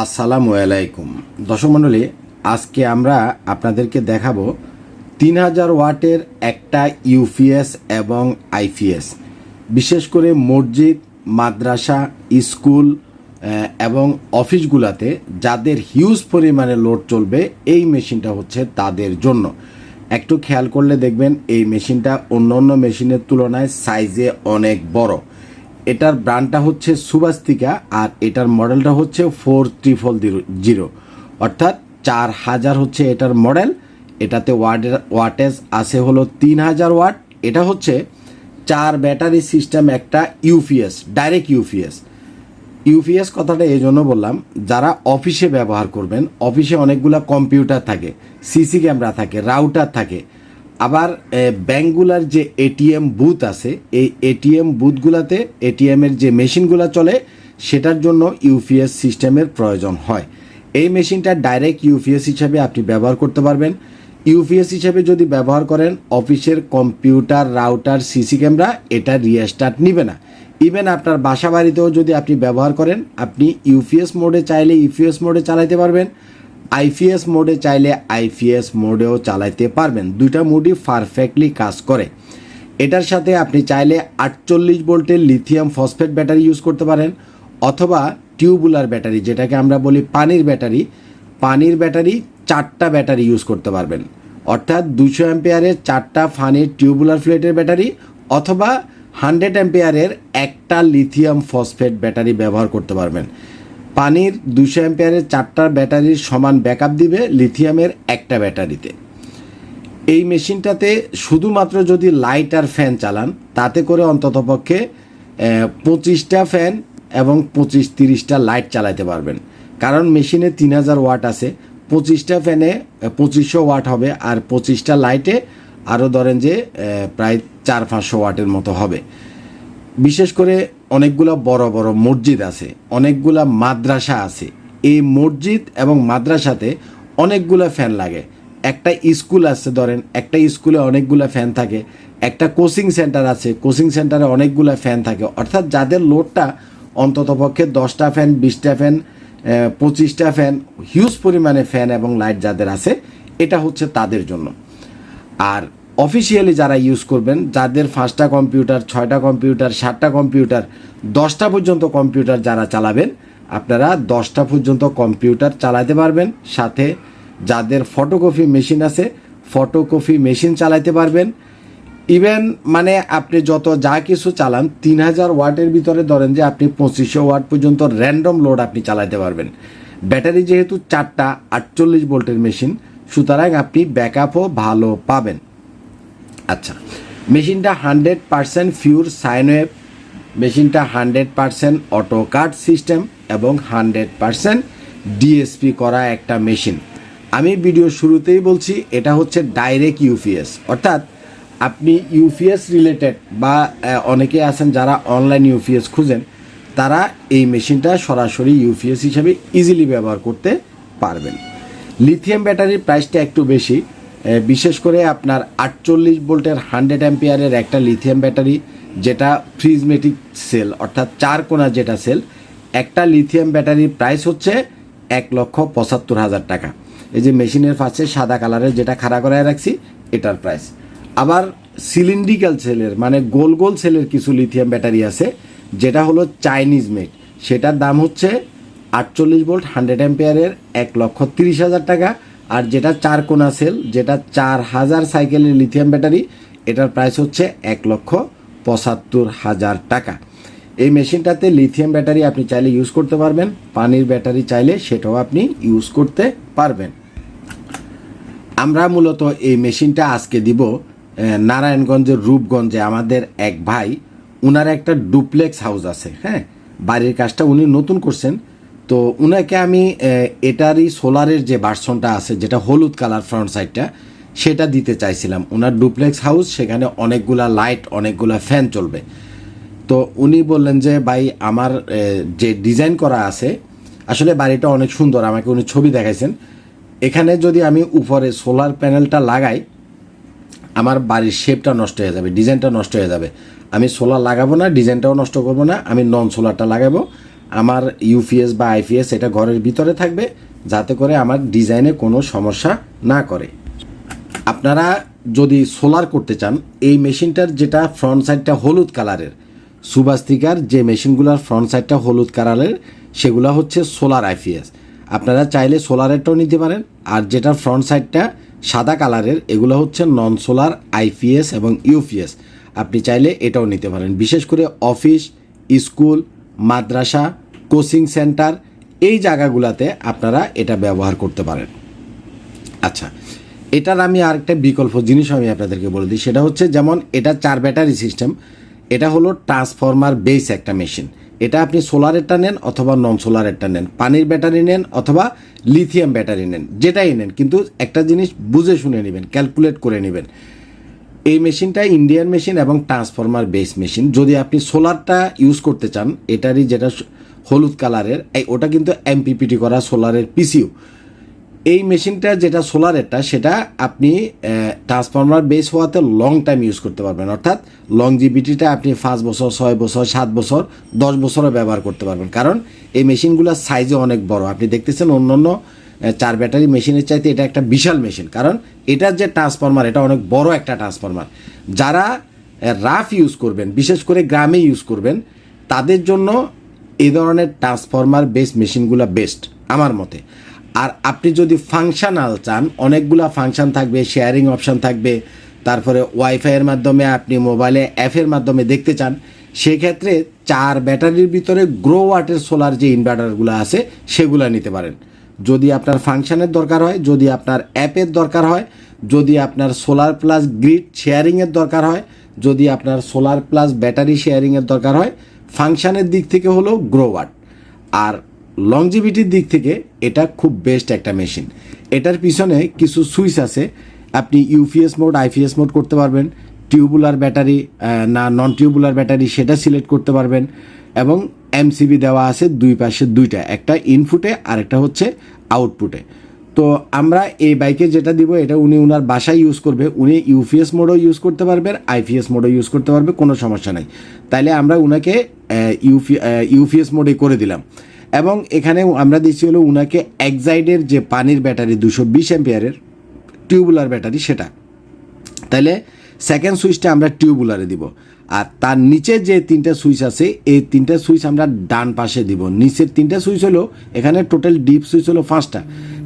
আসসালামু আলাইকুম। দর্শক আজকে আমরা আপনাদেরকে দেখাবো তিন হাজার ওয়াটের একটা ইউপিএস এবং আইপিএস। বিশেষ করে মসজিদ, মাদ্রাসা, স্কুল এবং অফিসগুলোতে যাদের হিউজ পরিমাণে লোড চলবে, এই মেশিনটা হচ্ছে তাদের জন্য। একটু খেয়াল করলে দেখবেন, এই মেশিনটা অন্য অন্য মেশিনের তুলনায় সাইজে অনেক বড়। এটার ব্র্যান্ডটা হচ্ছে সুবাস্তিকা আর এটার মডেলটা হচ্ছে ফোর ট্রিপল জিরো অর্থাৎ চার হাজার হচ্ছে এটার মডেল এটাতে ওয়াটের ওয়াটেজ আছে হলো তিন হাজার ওয়াট এটা হচ্ছে চার ব্যাটারি সিস্টেম একটা ইউপিএস ডাইরেক্ট ইউপিএস ইউপিএস কথাটা এই জন্য বললাম, যারা অফিসে ব্যবহার করবেন অফিসে অনেকগুলো কম্পিউটার থাকে সিসি ক্যামেরা থাকে রাউটার থাকে আবার ব্যাঙ্কগুলার যে এটিএম বুথ আছে, এই এটিএম বুথগুলাতে এটিএমের যে মেশিনগুলো চলে, সেটার জন্য ইউপিএস সিস্টেমের প্রয়োজন হয়। এই মেশিনটা ডাইরেক্ট ইউপিএস হিসাবে আপনি ব্যবহার করতে পারবেন। ইউপিএস হিসাবে যদি ব্যবহার করেন, অফিসের কম্পিউটার, রাউটার, সিসি ক্যামেরা, এটা রিস্টার্ট নিবে না। ইভেন আপনার বাসা বাড়িতেও যদি আপনি ব্যবহার করেন, আপনি ইউপিএস মোডে চাইলে ইউপিএস মোডে চালাতে পারবেন। আইপিএস মোডে চাইলে আইপিএস মোডেও চালাইতে পারবেন। দুইটা মোডই পারফেক্টলি কাজ করে। এটার সাথে আপনি চাইলে আটচল্লিশ ভোল্টের লিথিয়াম ফসফেট ব্যাটারি ইউজ করতে পারেন, অথবা টিউবুলার ব্যাটারি যেটাকে আমরা বলি পানির ব্যাটারি পানির ব্যাটারি চারটা ব্যাটারি ইউজ করতে পারবেন। অর্থাৎ দুশো অ্যাম্পিয়ারের চারটা ফানির টিউবুলার ফ্লেটের ব্যাটারি অথবা হান্ড্রেড অ্যাম্পিয়ারের একটা লিথিয়াম ফসফেট ব্যাটারি ব্যবহার করতে পারবেন। পানির দুশো অ্যাম্পিয়ারের চারটা ব্যাটারির সমান ব্যাকআপ দিবে লিথিয়ামের একটা ব্যাটারিতে। এই মেশিনটাতে শুধুমাত্র যদি লাইট আর ফ্যান চালান, তাতে করে অন্ততপক্ষে পঁচিশটা ফ্যান এবং পঁচিশ তিরিশটা লাইট চালাতে পারবেন। কারণ মেশিনে তিন হাজার ওয়াট আছে, পঁচিশটা ফ্যানে পঁচিশশো ওয়াট হবে আর পঁচিশটা লাইটে আরও ধরেন যে প্রায় চার পাঁচশো ওয়াটের মতো হবে। বিশেষ করে অনেকগুলো বড় বড় মসজিদ আছে, অনেকগুলা মাদ্রাসা আছে। এই মসজিদ এবং মাদ্রাসাতে অনেকগুলো ফ্যান লাগে। একটা স্কুল আছে ধরেন, একটা স্কুলে অনেকগুলো ফ্যান থাকে, একটা কোচিং সেন্টার আছে কোচিং সেন্টারে অনেকগুলো ফ্যান থাকে। অর্থাৎ যাদের লোডটা অন্ততপক্ষে দশটা ফ্যান বিশটা ফ্যান পঁচিশটা ফ্যান হিউজ পরিমাণে ফ্যান এবং লাইট যাদের আছে, এটা হচ্ছে তাদের জন্য। আর অফিসিয়ালি যারা ইউজ করবেন, যাদের পাঁচটা কম্পিউটার ছয়টা কম্পিউটার সাতটা কম্পিউটার দশটা পর্যন্ত কম্পিউটার যারা চালাবেন, আপনারা দশটা পর্যন্ত কম্পিউটার চালাতে পারবেন। সাথে যাদের ফটোকপি মেশিন আছে ফটোকপি মেশিন চালাতে পারবেন। ইভেন মানে আপনি যত যা কিছু চালান, তিন হাজার ওয়াটের ভিতরে ধরেন যে আপনি পঁচিশশো ওয়াট পর্যন্ত র্যান্ডম লোড আপনি চালাতে পারবেন। ব্যাটারি যেহেতু চারটা আটচল্লিশ ভোল্টের মেশিন সুতরাং আপনি ব্যাকআপও ভালো পাবেন। আচ্ছা মেশিনটা hundred percent pure sine wave মেশিনটা hundred percent auto cut system এবং হান্ড্রেড পারসেন্ট ডিএসপি করা একটা মেশিন। আমি ভিডিও শুরুতেই বলছি, এটা হচ্ছে ডাইরেক্ট ইউপিএস। অর্থাৎ আপনি ইউপিএস রিলেটেড বা অনেকে আছেন যারা অনলাইন ইউপিএস খুঁজেন, তারা এই মেশিনটা সরাসরি ইউপিএস হিসাবে ইজিলি ব্যবহার করতে পারবেন। লিথিয়াম ব্যাটারির প্রাইসটা একটু বেশি বিশেষ করে আপনার আটচল্লিশ ভোল্টের হান্ড্রেড অ্যাম্পিয়ারের একটা লিথিয়াম ব্যাটারি যেটা ফ্রিজমেটিক সেল অর্থাৎ চার কোনা যেটা সেল একটা লিথিয়াম ব্যাটারির প্রাইস হচ্ছে এক লক্ষ পঁচাত্তর হাজার টাকা। এই যে মেশিনের পাশে সাদা কালারের যেটা খাড়া করায় রাখছি, এটার প্রাইস আবার সিলিন্ড্রিক্যাল সেলের মানে গোল গোল সেলের কিছু লিথিয়াম ব্যাটারি আছে, যেটা হলো চাইনিজ মেড সেটার দাম হচ্ছে আটচল্লিশ ভোল্ট হান্ড্রেড অ্যাম্পিয়ারের এক লক্ষ তিরিশ হাজার টাকা। আর যেটা চার কোনা সেল, যেটা চার হাজার সাইকেলের লিথিয়াম ব্যাটারি এটার প্রাইস হচ্ছে এক লক্ষ পঁচাত্তর হাজার টাকা। এই মেশিনটাতে লিথিয়াম ব্যাটারি আপনি চাইলে ইউজ করতে পারবেন, পানির ব্যাটারি চাইলে সেটাও আপনি ইউজ করতে পারবেন। আমরা মূলত এই মেশিনটা আজকে দিব নারায়ণগঞ্জের রূপগঞ্জে। আমাদের এক ভাই, উনার একটা ডুপ্লেক্স হাউস আছে হ্যাঁ? বাড়ির কাজটা উনি নতুন করছেন। তো উনাকে আমি এটারই সোলারের যে ভার্সনটা আছে, যেটা হলুদ কালার ফ্রন্ট সাইডটা, সেটা দিতে চাইছিলাম। ওনার ডুপ্লেক্স হাউস, সেখানে অনেকগুলা লাইট, অনেকগুলা ফ্যান চলবে। তো উনি বললেন যে, ভাই, আমার যে ডিজাইন করা আছে, আসলে বাড়িটা অনেক সুন্দর, আমাকে উনি ছবি দেখাইছেন। এখানে যদি আমি উপরে সোলার প্যানেলটা লাগাই, আমার বাড়ির শেপটা নষ্ট হয়ে যাবে, ডিজাইনটা নষ্ট হয়ে যাবে। আমি সোলার লাগাবো না, ডিজাইনটাও নষ্ট করব না, আমি নন সোলারটা লাগাবো। আমার ইউপিএস বা আইপিএস এটা ঘরের ভিতরে থাকবে, যাতে করে আমার ডিজাইনে কোনো সমস্যা না করে। আপনারা যদি সোলার করতে চান, এই মেশিনটার যেটা ফ্রন্ট সাইডটা হলুদ কালারের, সুবাস্তিকার যে মেশিনগুলোর ফ্রন্ট সাইডটা হলুদ কালারের, সেগুলো হচ্ছে সোলার আইপিএস আপনারা চাইলে সোলারেরটাও নিতে পারেন, আর যেটা ফ্রন্ট সাইডটা সাদা কালারের, এগুলো হচ্ছে নন সোলার আইপিএস এবং ইউপিএস আপনি চাইলে এটাও নিতে পারেন, বিশেষ করে অফিস, স্কুল, মাদ্রাসা কোচিং সেন্টার, এই জায়গাগুলোতে আপনারা এটা ব্যবহার করতে পারেন। আচ্ছা এটার আমি আরেকটা বিকল্প জিনিস আমি আপনাদেরকে বলে দিই, সেটা হচ্ছে যেমন এটা চার ব্যাটারি সিস্টেম, এটা হলো ট্রান্সফরমার বেস একটা মেশিন। এটা আপনি সোলারেরটা নেন অথবা নন সোলারেরটা নেন, পানির ব্যাটারি নেন অথবা লিথিয়াম ব্যাটারি নেন, যেটাই নেন, কিন্তু একটা জিনিস বুঝে শুনে নেবেন, ক্যালকুলেট করে নেবেন। এই মেশিনটা ইন্ডিয়ান মেশিন এবং ট্রান্সফরমার বেস মেশিন, যদি আপনি সোলারটা ইউজ করতে চান, এটারই যেটা হলুদ কালারের, এই ওটা কিন্তু এমপিপিটি করা সোলারের পিসিও এই মেশিনটা যেটা সোলারেরটা, সেটা আপনি ট্রান্সফরমার বেস হওয়াতে লং টাইম ইউজ করতে পারবেন। অর্থাৎ লংজিবিটিটা আপনি পাঁচ বছর, ছয় বছর, সাত বছর, দশ বছরও ব্যবহার করতে পারবেন। কারণ এই মেশিনগুলোর সাইজও অনেক বড়। আপনি দেখতেছেন অন্য অন্য চার ব্যাটারি মেশিনের চাইতে এটা একটা বিশাল মেশিন। কারণ এটার যে ট্রান্সফরমার এটা অনেক বড় একটা ট্রান্সফরমার যারা রাফ ইউজ করবেন, বিশেষ করে গ্রামে ইউজ করবেন, তাদের জন্য এই ধরনের ট্রান্সফরমার বেস মেশিনগুলো বেস্ট আমার মতে। আর আপনি যদি ফাংশনাল চান, অনেকগুলা ফাংশন থাকবে শেয়ারিং অপশান থাকবে, তারপরে ওয়াইফাইয়ের মাধ্যমে আপনি মোবাইলে অ্যাপের মাধ্যমে দেখতে চান, সেক্ষেত্রে চার ব্যাটারির ভিতরে গ্রো ওয়াটের সোলার যে ইনভার্টারগুলো আছে, সেগুলো নিতে পারেন। যদি আপনার ফাংশানের দরকার হয়, যদি আপনার অ্যাপের দরকার হয়, যদি আপনার সোলার প্লাস গ্রিড শেয়ারিংয়ের দরকার হয়, যদি আপনার সোলার প্লাস ব্যাটারি শেয়ারিংয়ের দরকার হয় ফাংশনের দিক থেকে হলো গ্রো ওয়াট আর লংজিভিটির দিক থেকে এটা খুব বেস্ট একটা মেশিন এটার পিছনে কিছু সুইচ আছে, আপনি ইউপিএস মোড আইপিএস মোড করতে পারবেন টিউবুলার ব্যাটারি না নন টিউবুলার ব্যাটারি সেটা সিলেক্ট করতে পারবেন, এবং এমসিবি দেওয়া আছে দুই পাশে দুইটা, একটা ইনপুটে আর একটা হচ্ছে আউটপুটে তো আমরা এই বাইকে যেটা দিব, এটা উনি উনার বাসায় ইউজ করবে। উনি ইউপিএস মোডও ইউজ করতে পারবেন আইপিএস মোডও ইউজ করতে পারবে, কোনো সমস্যা নাই। তাইলে আমরা উনাকে ইউপি ইউপিএস মোডে করে দিলাম। এবং এখানে আমরা দিচ্ছি হলো উনাকে এক্সাইডের যে পানির ব্যাটারি দুশো বিশ এম্পিয়ারের টিউবুলার ব্যাটারি সেটা। তাহলে সেকেন্ড সুইচটা আমরা টিউবুলারে দিব। আর তার নিচে যে তিনটা সুইচ আছে, এই তিনটা সুইচ আমরা ডান পাশে দিব। নিচের তিনটা সুইচ হলো, এখানে টোটাল ডিপ সুইচ হলো পাঁচটা।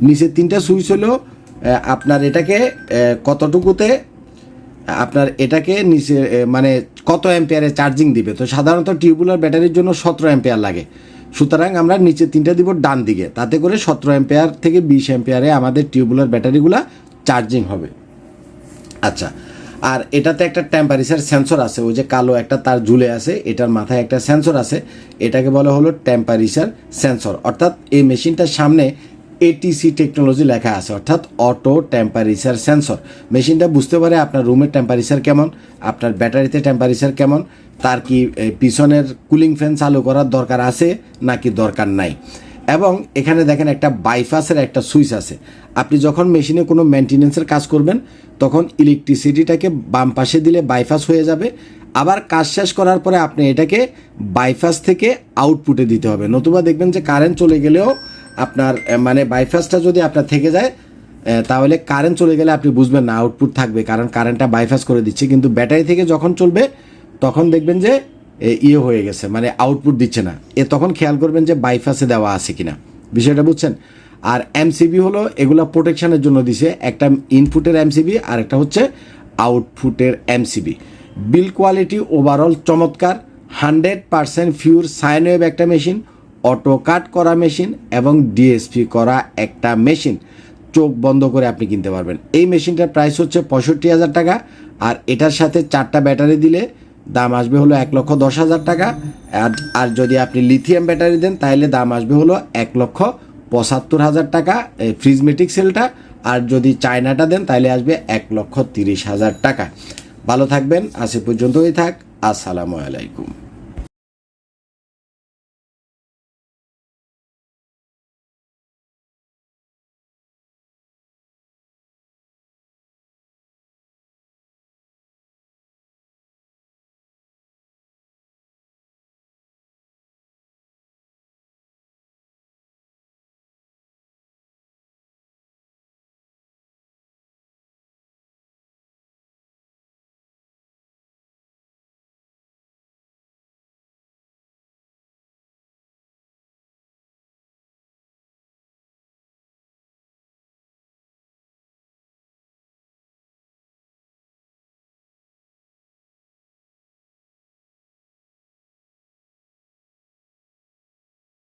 নিচের তিনটা সুইচ হলো আপনার এটাকে কতটুকুতে, আপনার এটাকে নিচে মানে কত অ্যাম্পিয়ারে চার্জিং দিবে? তো সাধারণত টিউবুলার ব্যাটারির জন্য সতেরো অ্যাম্পিয়ার লাগে। সুতরাং আমরা নিচে তিনটা দিব ডান দিকে। তাতে করে সতেরো অ্যাম্পিয়ার থেকে বিশ অ্যাম্পিয়ারে আমাদের টিউবুলার ব্যাটারিগুলো চার্জিং হবে। আচ্ছা আর এটাতে একটা টেম্পারেচার সেন্সর আছে, ওই যে কালো একটা তার ঝুলে আছে, এটার মাথায় একটা সেন্সর আছে, এটাকে বলা হলো টেম্পারেচার সেন্সর অর্থাৎ এই মেশিনটার সামনে এটিসি টেকনোলজি লেখা আছে, অর্থাৎ অটো টেম্পারেচার সেন্সর মেশিনটা বুঝতে পারে আপনার রুমের টেম্পারেচার কেমন, আপনার ব্যাটারিতে টেম্পারেচার কেমন, তার কি পিছনের কুলিং ফ্যান চালু করার দরকার আছে নাকি দরকার নাই। এবং এখানে দেখেন একটা বাইপাসের একটা সুইচ আছে। আপনি যখন মেশিনে কোনো মেনটেনেন্সের কাজ করবেন, তখন ইলেকট্রিসিটিটাকে বাম পাশে দিলে বাইপাস হয়ে যাবে। আবার কাজ শেষ করার পরে আপনি এটাকে বাইপাস থেকে আউটপুটে দিতে হবে। নতুবা দেখবেন যে কারেন্ট চলে গেলেও আপনার মানে বাইপাসটা যদি আপনার থেকে যায় তাহলে কারেন্ট চলে গেলে আপনি বুঝবেন না আউটপুট থাকবে, কারণ কারেন্টটা বাইপাস করে দিচ্ছে। কিন্তু ব্যাটারি থেকে যখন চলবে, তখন দেখবেন যে ইয়ে হয়ে গেছে মানে আউটপুট দিচ্ছে না। এ, তখন খেয়াল করবেন যে বাইপাসে দেওয়া আছে কিনা। বিষয়টা বুঝছেন? আর এমসিবি হলো, এগুলো প্রোটেকশনের জন্য দিছে, একটা ইনপুটের এমসিবি আর একটা হচ্ছে আউটপুটের এমসিবি বিল কোয়ালিটি ওভারঅল চমৎকার hundred percent pure sine wave একটা মেশিন অটো কাট করা মেশিন এবং ডিএসপি করা একটা মেশিন চোখ বন্ধ করে আপনি কিনতে পারবেন। এই মেশিনটার প্রাইস হচ্ছে পঁয়ষট্টি হাজার টাকা, আর এটার সাথে চারটা ব্যাটারি দিলে দাম আসবে হলো এক লক্ষ দশ হাজার টাকা। আর আর যদি আপনি লিথিয়াম ব্যাটারি দেন তাহলে দাম আসবে হলো এক লক্ষ পঁচাত্তর হাজার টাকা, এই ফ্রিজমেটিক সেলটা আর যদি চায়নাটা দেন তাহলে আসবে এক লক্ষ তিরিশ হাজার টাকা। ভালো থাকবেন, আজ পর্যন্তই থাক। আসসালামু আলাইকুম।